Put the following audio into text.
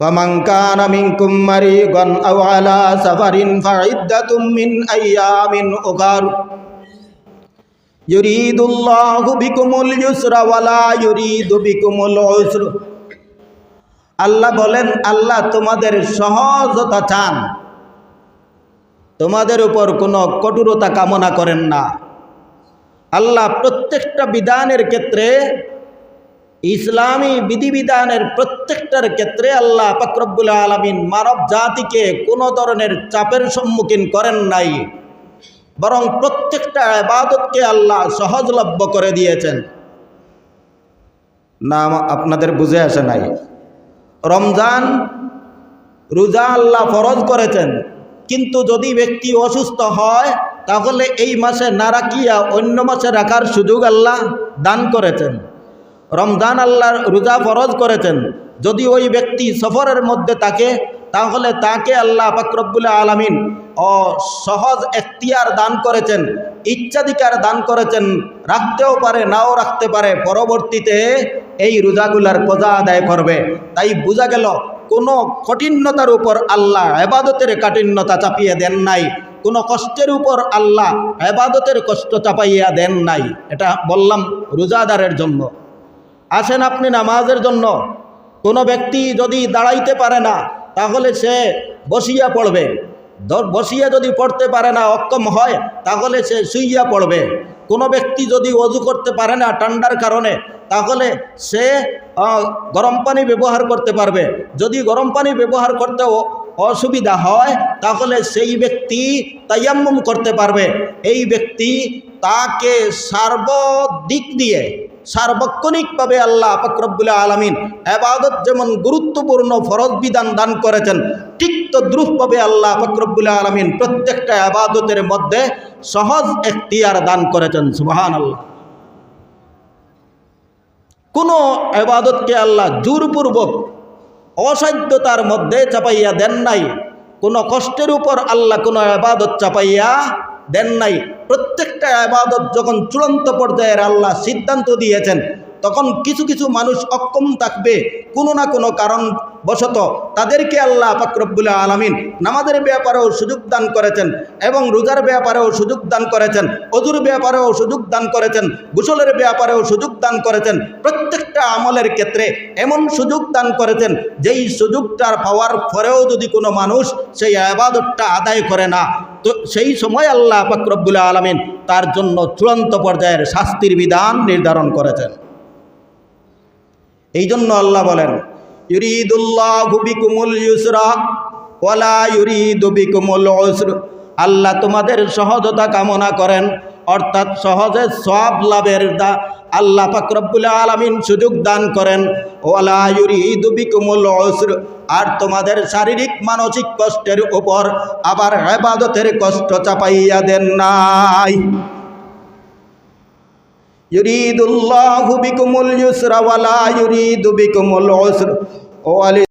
فمن كان منكم مريضا أو على سفر فعدة من أيام أخر يريد الله بكم اليسر ولا يريد بكم العسر আল্লাহ বলেন আল্লাহ তোমাদের সহজতা চান তোমাদের উপর কোনো কঠোরতা কামনা করেন না আল্লাহ প্রত্যেকটা বিধানের ক্ষেত্রে ইসলামী বিধিবিধানের প্রত্যেকটার ক্ষেত্রে আল্লাহ পাকরব্বুল আলমিন মানব জাতিকে কোনো ধরনের চাপের সম্মুখীন করেন নাই। বরং প্রত্যেকটা আবাদতকে আল্লাহ সহজলভ্য করে দিয়েছেন। না আপনাদের বুঝে আসে নাই। রমজান রোজা আল্লাহ ফরজ করেছেন। কিন্তু যদি ব্যক্তি অসুস্থ হয়, তাহলে এই মাসে না রাখিয়া অন্য মাসে রাখার সুযোগ আল্লাহ দান করেছেন। রমজান আল্লাহর রোজা ফরজ করেছেন। যদি ওই ব্যক্তি সফরের মধ্যে থাকে, তাহলে তাকে আল্লাহ পাকরব্বুল আলমিন ও সহজ এখতিয়ার দান করেছেন, ইচ্ছাধিকার দান করেছেন, রাখতেও পারে, নাও রাখতে পারে, পরবর্তীতে এই রোজাগুলার কজা আদায় করবে। তাই বোঝা গেল, কোনো কঠিনতার উপর আল্লাহ এবাদতের কাঠিন্যতা চাপিয়ে দেন নাই, কোনো কষ্টের উপর আল্লাহ এবাদতের কষ্ট চাপাইয়া দেন নাই। এটা বললাম রোজাদারের জন্য। আসেন আপনি নামাজের জন্য। কোনো ব্যক্তি যদি দাঁড়াইতে পারে না, তাহলে সে বসিয়া পড়বে। বসিয়া যদি পড়তে পারে না, অক্ষম হয়, তাহলে সে শুইয়া পড়বে। কোনো ব্যক্তি যদি অজু করতে পারে না, ঠান্ডার কারণে, তাহলে সে গরম পানি ব্যবহার করতে পারবে। যদি গরম পানি ব্যবহার করতে অসুবিধা হয়, তাহলে সেই ব্যক্তি তাইয়াম্মুম করতে পারবে। এই ব্যক্তি তাকে সার্বদিক দিয়ে সার্বক্ষণিকভাবে আল্লাহ ফকরবুল্লাহ আলমিন আবাদত যেমন গুরুত্বপূর্ণ ফরজ বিধান দান করেছেন, ঠিক তো দ্রুপভাবে আল্লাহ ফকরবুল্লাহ আলমিন প্রত্যেকটা আবাদতের মধ্যে সহজ এখতিয়ার দান করেছেন সুবাহান আল্লাহ কোনো আবাদতকে আল্লাহ জোরপূর্বক অসাধ্যতার মধ্যে চাপাইয়া দেন নাই, কোনো কষ্টের উপর আল্লাহ কোনো আবাদত চাপাইয়া দেন নাই। প্রত্যেকটা আবাদত যখন চূড়ান্ত পর্যায়ের আল্লাহ সিদ্ধান্ত দিয়েছেন, তখন কিছু কিছু মানুষ অক্ষম থাকবে। কোনো না কোনো কারণ বশত তাদেরকে আল্লাহ ফাকরবুল্লাহ আলমিন নামাজের ব্যাপারেও সুযোগ দান করেছেন এবং রোজার ব্যাপারেও সুযোগ দান করেছেন, অজুর ব্যাপারেও সুযোগ দান করেছেন, গোসলের ব্যাপারেও সুযোগ দান করেছেন। প্রত্যেকটা আমলের ক্ষেত্রে এমন সুযোগ দান করেছেন, যেই সুযোগটার পাওয়ার পরেও যদি কোনো মানুষ সেই আবাদতটা আদায় করে না তো সেই সময় আল্লাহ ফাকরবুল আলমিন তার জন্য চূড়ান্ত পর্যায়ের শাস্তির বিধান নির্ধারণ করেছেন। এই জন্য আল্লাহ বলেন আল্লাহ তোমাদের সহজতা কামনা করেন অর্থাৎ সহজে সব লাভের দা আল্লাহ ফাকরবুল আলমিন সুযোগ দান করেন। ওয়ালায়ুরিদুবিকুমুল অসর আর তোমাদের শারীরিক, মানসিক কষ্টের উপর আবার হেবাদতের কষ্ট চাপাইয়া দেন নাই। ইউরিদুল্লাহ বিকুমুল ইউসরা ওয়ালা ইউরিদু বিকুমুল অসর ও আলী